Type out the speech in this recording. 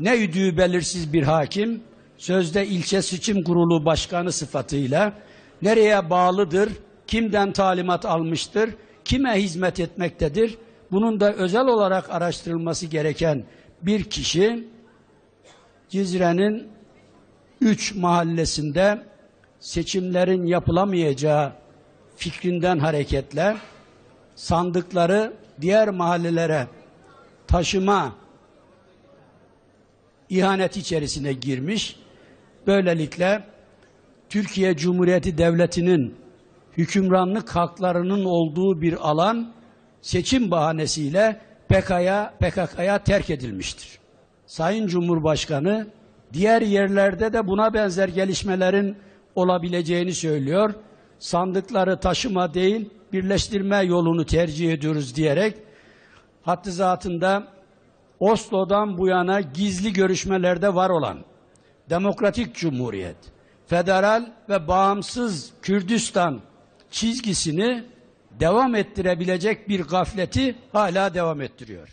ne üdüğü belirsiz bir hakim, sözde ilçe seçim kurulu başkanı sıfatıyla nereye bağlıdır, kimden talimat almıştır, kime hizmet etmektedir, bunun da özel olarak araştırılması gereken bir kişi Cizre'nin üç mahallesinde seçimlerin yapılamayacağı fikrinden hareketle sandıkları diğer mahallelere taşıma ihanet içerisine girmiş. Böylelikle Türkiye Cumhuriyeti Devleti'nin hükümranlık haklarının olduğu bir alan seçim bahanesiyle PKK'ya PKK'ya terk edilmiştir. Sayın Cumhurbaşkanı diğer yerlerde de buna benzer gelişmelerin olabileceğini söylüyor. Sandıkları taşıma değil birleştirme yolunu tercih ediyoruz diyerek hattı zatında Oslo'dan bu yana gizli görüşmelerde var olan Demokratik Cumhuriyet, federal ve bağımsız Kürdistan çizgisini devam ettirebilecek bir gafleti hala devam ettiriyor.